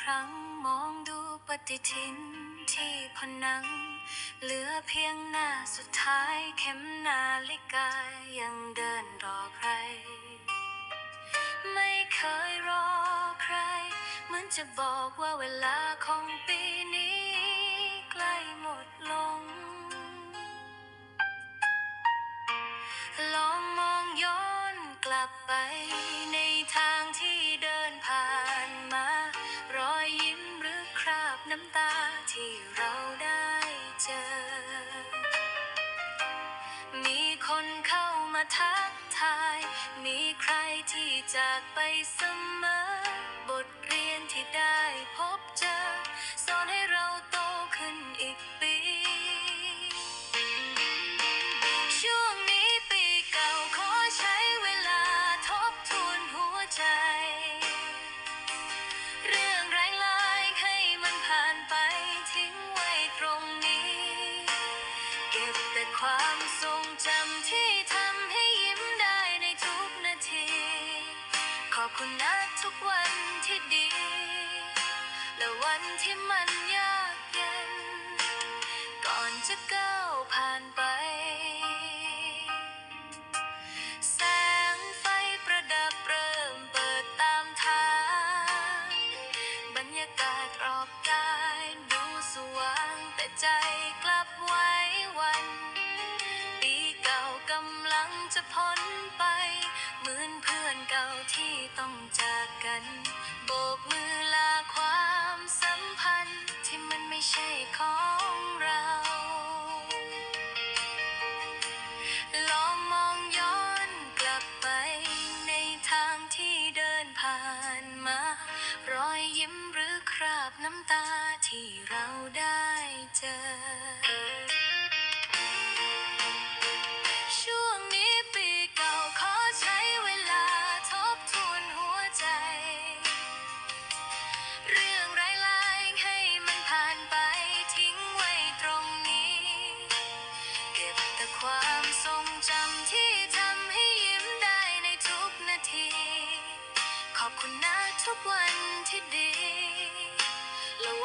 ครั้งมองดูปฏิทินที่ผนัง เหลือเพียงหน้าสุดท้ายเข็มนาฬิกายังเดินรอใคร ไม่เคยรอใคร เหมือนจะบอกว่าเวลาของปีนี้ เจอ มีคนเข้ามาทักทาย มีใครที่จากไป คุณนะทุกวันที่ดี และวันที่มันยากเย็น ก่อนจะก้าวผ่านไป แสงไฟประดับเริ่มเปิดตามทาง บรรยากาศรอบกายดูสว่างแต่ใจกลับไว้วัน ปีเก่ากำลังจะพ้นไป ที่เราได้เจอ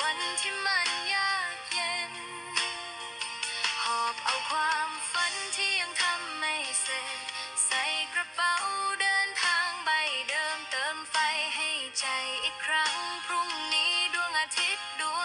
วันที่มันยากเย็น หอบเอาความฝันที่ยังทำไม่เสร็จ ใส่กระเป๋าเดินทางใบเดิมเติมไฟให้ใจอีกครั้ง พรุ่งนี้ดวงอาทิตย์ดวง